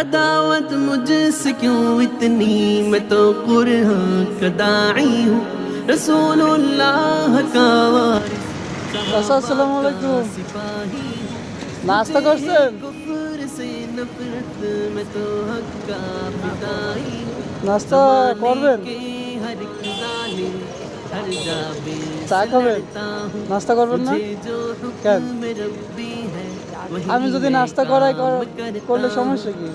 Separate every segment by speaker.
Speaker 1: अदावत मुझसे क्यों इतनी मैं तो कुरान का दाई हूँ रसूलुल्लाह का वारिस
Speaker 2: চাচা আসসালামু আলাইকুম
Speaker 1: सिपाही
Speaker 2: নাস্তা করছেন
Speaker 1: कुफर से नफरत में तो हक का फिदाई हूँ
Speaker 2: নাস্তা করবেন
Speaker 1: के हर एक जालिम हर जाबे
Speaker 2: চা খাবেন
Speaker 1: हूँ
Speaker 2: নাস্তা করবেন না
Speaker 1: मुझे जो
Speaker 2: কেন আমি যদি নাস্তা করাই করলে সমস্যা কি?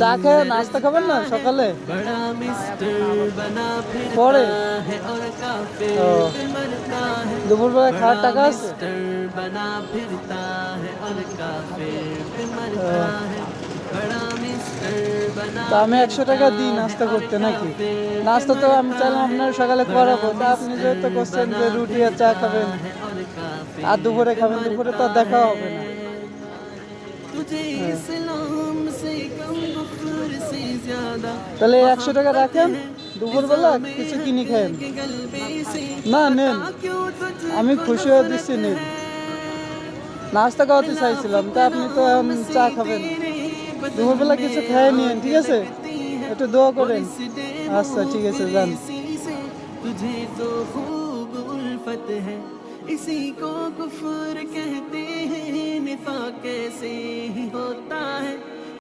Speaker 2: চা খেয়ে নাস্তা খাবেন না সকালে? পরে? দুপুরবেলা খাওয়ার টাকা আছে? তো আমি একশো টাকা দিই নাস্তা করতে নাকি? নাস্তা তো আমি চাইলাম আপনার সকালে করাবো তা আপনি যেহেতু করছেন যে রুটি আর চা খাবেন আর দুপুরে খাবেন দুপুরে তো দেখা হবে না। তাহলে একশো টাকা রাখেন দুপুরবেলা কিছু কিনি
Speaker 1: খান
Speaker 2: না নেন। আমি খুশি হয়ে দিচ্ছি নিন। নাস্তা খাওয়াতে চাইছিলাম তা আপনি তো চা খাবেন। দুপুরবেলা কিছু খেয়ে নিন ঠিক আছে একটু দোয়া করেন আচ্ছা ঠিক আছে যান
Speaker 1: इसी से तुझे तो खूब उल्फत है इसी को कुफर कहते हैं निफा कैसे ही होता है